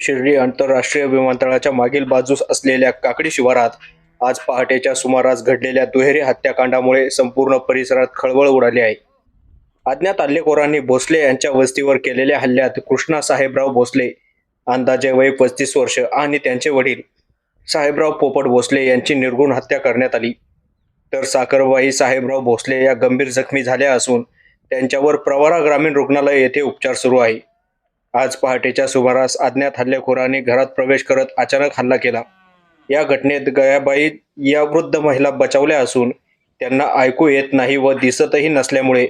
शिर्डी आंतरराष्ट्रीय विमानतळाच्या मागील बाजूस असलेल्या काकडी शिवारात आज पहाटेच्या सुमारास घडलेल्या दुहेरी हत्याकांडामुळे संपूर्ण परिसरात खळबळ उडाली आहे. अज्ञात हल्लेखोरांनी भोसले यांच्या वस्तीवर केलेल्या हल्ल्यात कृष्णा साहेबराव भोसले अंदाजे वय पस्तीस वर्ष आणि त्यांचे वडील साहेबराव पोपट भोसले यांची निर्गुण हत्या करण्यात आली. तर साखरबाई साहेबराव भोसले या गंभीर जखमी झाल्या असून त्यांच्यावर प्रवरा ग्रामीण रुग्णालय येथे उपचार सुरू आहे. आज पहाटेच्या सुमारास अज्ञात हल्लेखोरांनी घरात प्रवेश करत अचानक हल्ला केला. या घटनेत गयाबाई या वृद्ध महिला बचावल्या असून त्यांना ऐकू येत नाही व दिसतही नसल्यामुळे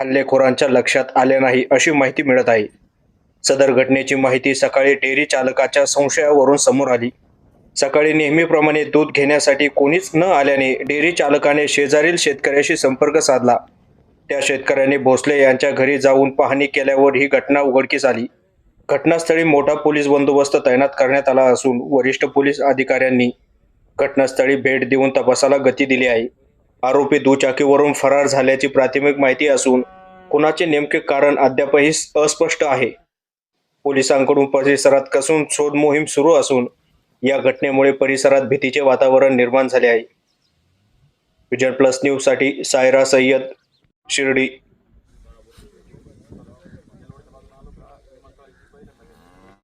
हल्लेखोरांच्या लक्षात आले नाही अशी माहिती मिळत आहे. सदर घटनेची माहिती सकाळी डेअरी चालकाच्या संशयावरून समोर आली. सकाळी नेहमीप्रमाणे दूध घेण्यासाठी कोणीच न आल्याने डेअरी चालकाने शेजारील शेतकऱ्याशी संपर्क साधला. त्या शेतकऱ्याने भोसले यांच्या घरी जाऊन पाहणी केल्यावर ही घटना उघडकीस आली. घटनास्थळी मोठा पोलीस बंदोबस्त तैनात करण्यात आला असून वरिष्ठ पोलीस अधिकाऱ्यांनी घटनास्थळी भेट देऊन तपासाला गती दिली आहे. आरोपी दुचाकीवरून फरार झाल्याची प्राथमिक माहिती असून कुणाचे नेमके कारण अद्यापही अस्पष्ट आहे. पोलिसांकडून परिसरात कसून शोध मोहीम सुरू असून या घटनेमुळे परिसरात भीतीचे वातावरण निर्माण झाले आहे. विजन प्लस न्यूजसाठी सायरा सय्यद शिर्डी